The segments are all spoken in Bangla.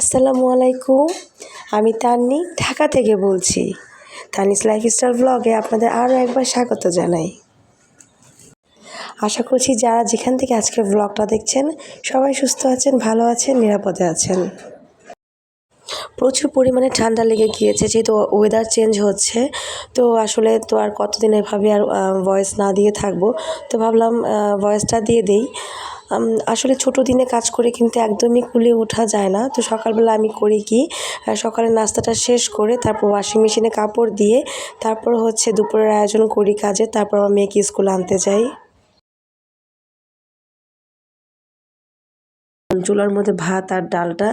আসসালামু আলাইকুম। আমি তান্নি, ঢাকা থেকে বলছি। তানিস লাইফস্টাইল ব্লগে আপনাদের আরও একবার স্বাগত জানাই। আশা করছি যারা যেখান থেকে আজকের ব্লগটা দেখছেন, সবাই সুস্থ আছেন, ভালো আছেন, নিরাপদে আছেন। প্রচুর পরিমাণে ঠান্ডা লেগে গিয়েছে, যেহেতু ওয়েদার চেঞ্জ হচ্ছে। তো আসলে তো আর কতদিন এভাবে আর ভয়েস না দিয়ে থাকব। তো ভাবলাম ভয়েসটা দিয়ে দেই। আসলে ছোট দিনে কাজ করে কিন্তু একদমই কুলে ওঠা যায় না। তো সকালবেলা আমি করি কি সকালে নাস্তাটা শেষ করে তারপর ওয়াশিং মেশিনে কাপড় দিয়ে তারপর হচ্ছে দুপুরের আয়োজন করি কাজে, তারপর আমার মেয়েকে স্কুলে আনতে যাই। চুলার মধ্যে ভাত আর ডালটা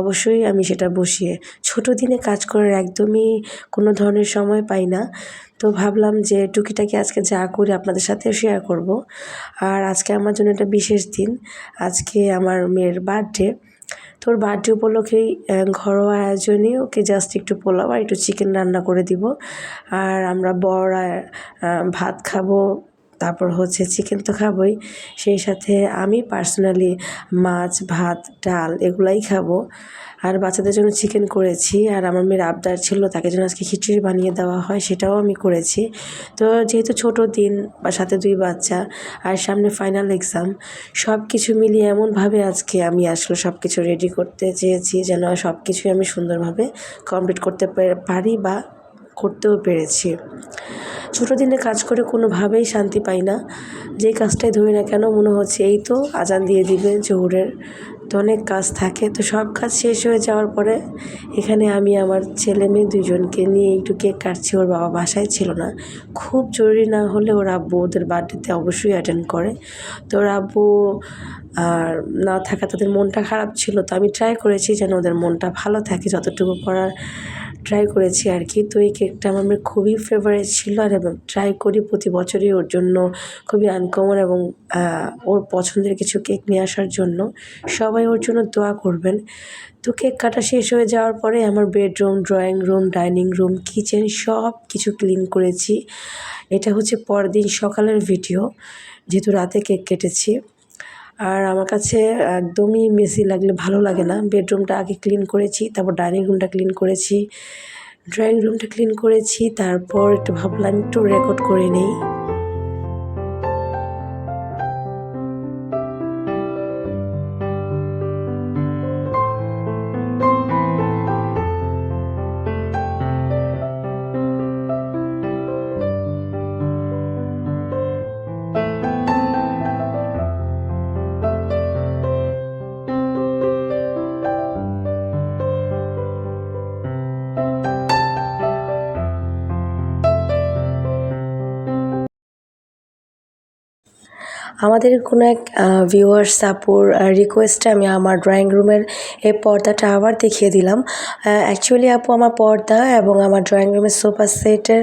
অবশ্যই আমি সেটা বসিয়ে, ছোট দিনে কাজ করার একদমই কোনো ধরনের সময় পাই না। তো ভাবলাম যে টুকিটাকি আজকে যা করি আপনাদের সাথে শেয়ার করব। আর আজকে আমার জন্য একটা বিশেষ দিন, আজকে আমার মেয়ের বার্থডে তোর বার্থডে উপলক্ষেই ঘরোয়া আয়োজনে ওকে জাস্ট একটু পোলাও আর একটু চিকেন রান্না করে দিব। আর আমরা বড় ভাত খাব তারপর হচ্ছে চিকেন তো খাবোই। সেই সাথে আমি পার্সোনালি মাছ, ভাত, ডাল এগুলাই খাব। আর বাচ্চাদের জন্য চিকেন করেছি। আর আমার মেয়ের আবদার ছিল তাকে যেন আজকে খিচুড়ি বানিয়ে দেওয়া হয়, সেটাও আমি করেছি। তো যেহেতু ছোট দিন বা সাথে দুই বাচ্চা আর সামনে ফাইনাল এক্সাম সব কিছু মিলিয়ে এমনভাবে আজকে আমি আসলে সব কিছু রেডি করতে চেয়েছি যেন সব কিছুই আমি সুন্দরভাবে কমপ্লিট করতে পারি বা করতেও পেরেছি। ছোটো দিনে কাজ করে কোনোভাবেই শান্তি পাই না। যে কাজটাই ধরি না কেন, মনে হচ্ছে এই তো আজান দিয়ে দিবে, জোহরের তো অনেক কাজ থাকে। তো সব কাজ শেষ হয়ে যাওয়ার পরে এখানে আমি আমার ছেলে মেয়ে দুজনকে নিয়ে একটু কেক কাটছি। ওর বাবা বাসায় ছিল না। খুব জরুরি না হলে ওর আব্বু ওদের বার্থডেতে অবশ্যই অ্যাটেন্ড করে। তো ওর আব্বু আর না থাকা তাদের মনটা খারাপ ছিল। তো আমি ট্রাই করেছি যেন ওদের মনটা ভালো থাকে, যতটুকু করার ট্রাই করেছি আর কি। তো এই কেকটা আমার খুবই ফেভারিট ছিল আর এবং ট্রাই করি প্রতি বছরই ওর জন্য খুবই আনকমন এবং ওর পছন্দের কিছু কেক নিয়ে আসার জন্য। সবাই ওর জন্য দোয়া করবেন। তো কেক কাটা শেষ হয়ে যাওয়ার পরে আমার bedroom drawing room dining room kitchen সব কিছু ক্লিন করেছি। এটা হচ্ছে পরদিন সকালের ভিডিও যেহেতু রাতে কেক কেটেছি। আর আমার কাছে একদমই মেসি লাগলে ভালো লাগে না। বেডরুমটা আগে ক্লিন করেছি, তারপর ডাইনিং রুমটা ক্লিন করেছি ড্রয়িং রুমটা ক্লিন করেছি, তারপর একটু ভাবলাম একটু রেকর্ড করে নেই। আমাদের কোনো এক ভিউয়ার্স আপুর রিকোয়েস্টে আমি আমার ড্রয়িং রুমের এই পর্দাটা আবার দেখিয়ে দিলাম। অ্যাকচুয়ালি আপু আমার পর্দা এবং আমার ড্রয়িং রুমের সোফা সেটের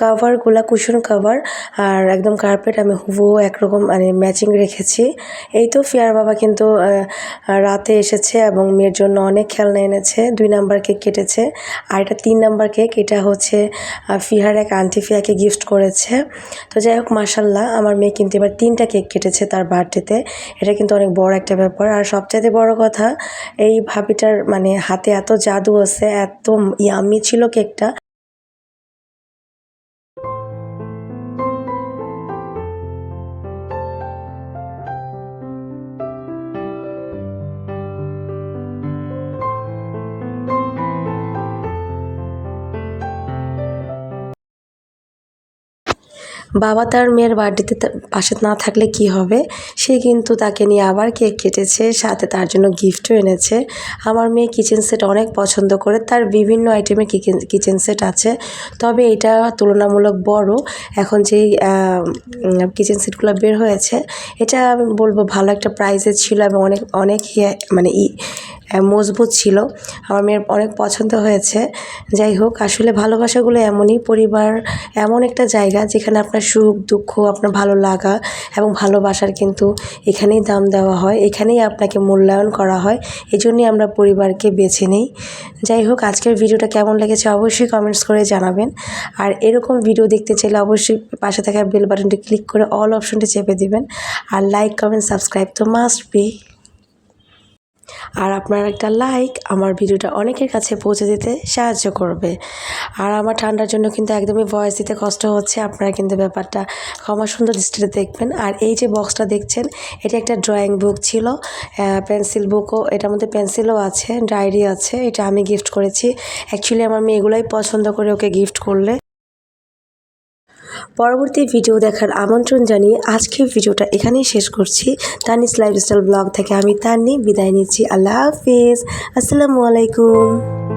কাভারগুলো কুশন কাভার আর একদম কার্পেট আমি হুবহু একরকম মানে ম্যাচিং রেখেছি। এই তো ফিয়ার বাবা কিন্তু রাতে এসেছে এবং মেয়ের জন্য অনেক খেলনা এনেছে, দুই নাম্বার কেক কেটেছে আর এটা তিন নাম্বার কেক এটা হচ্ছে ফিহার এক আন্টি ফিয়াকে গিফট করেছে। তো যাই হোক মাসাল্লাহ আমার মেয়ে কিন্তু এবার তিনটা কেক কেটেছে তার বার্থডেতে এটা কিন্তু অনেক বড় একটা ব্যাপার। আর সবচাইতে বড় কথা, এই ভাবিটার মানে হাতে এত জাদু আছে, এত ইয়ামি ছিল কেকটা বাবা তার মেয়ের বার্থডেতে পাশে না থাকলে কি হবে? সে কিন্তু তাকে নিয়ে আবার কেক কেটেছে, সাথে তার জন্য গিফটও এনেছে। আমার মেয়ে কিচেন সেট অনেক পছন্দ করে, তার বিভিন্ন আইটেমের কিচেন সেট আছে। তবে এটা তুলনামূলক বড়। এখন যেই কিচেন সেটগুলো বের হয়েছে, এটা আমি বলব ভালো একটা প্রাইসে ছিল এবং অনেক অনেক মানে ই মজবুত ছিল। আমার মেয়ের অনেক পছন্দ হয়েছে। যাই হোক, আসলে ভালোবাসাগুলো এমনই। পরিবার এমন একটা জায়গা যেখানে আপনার সুখ, দুঃখ, আপনার ভালো লাগা এবং ভালোবাসার কিন্তু এখানেই দাম দেওয়া হয়। এখানেই আপনাকে মূল্যায়ন করা হয়। এই জন্যই আমরা পরিবারকে বেছে নিই। যাই হোক, আজকের ভিডিওটা কেমন লেগেছে অবশ্যই কমেন্টস করে জানাবেন। আর এরকম ভিডিও দেখতে চাইলে অবশ্যই পাশে থাকা বেল বাটনটি ক্লিক করে অল অপশনটি চেপে দিবেন। আর লাইক কমেন্ট সাবস্ক্রাইব তো মাস্ট বি আর আপনার একটা লাইক আমার ভিডিওটা অনেকের কাছে পৌঁছে দিতে সাহায্য করবে। আর আমার ঠান্ডার জন্য কিন্তু একদমই ভয়েস দিতে কষ্ট হচ্ছে। আপনারা কিন্তু ব্যাপারটা ক্ষমা সুন্দর দৃষ্টিতে দেখবেন। আর এই যে বক্সটা দেখছেন, এটা একটা ড্রয়িং বুক ছিল পেন্সিল বুকও এটার মধ্যে পেন্সিলও আছে ডায়েরি আছে, এটা আমি গিফট করেছি। অ্যাকচুয়ালি আমার মেয়ে এগুলোই পছন্দ করে ওকে গিফট করলে। পরবর্তী ভিডিও দেখার আমন্ত্রণ জানিয়ে আজকের ভিডিওটা এখানেই শেষ করছি। তানিস লাইফস্টাইল ব্লগ থেকে আমি তান্নি বিদায় নিচ্ছি। আল্লাহ হাফিজ। আসসালামু আলাইকুম।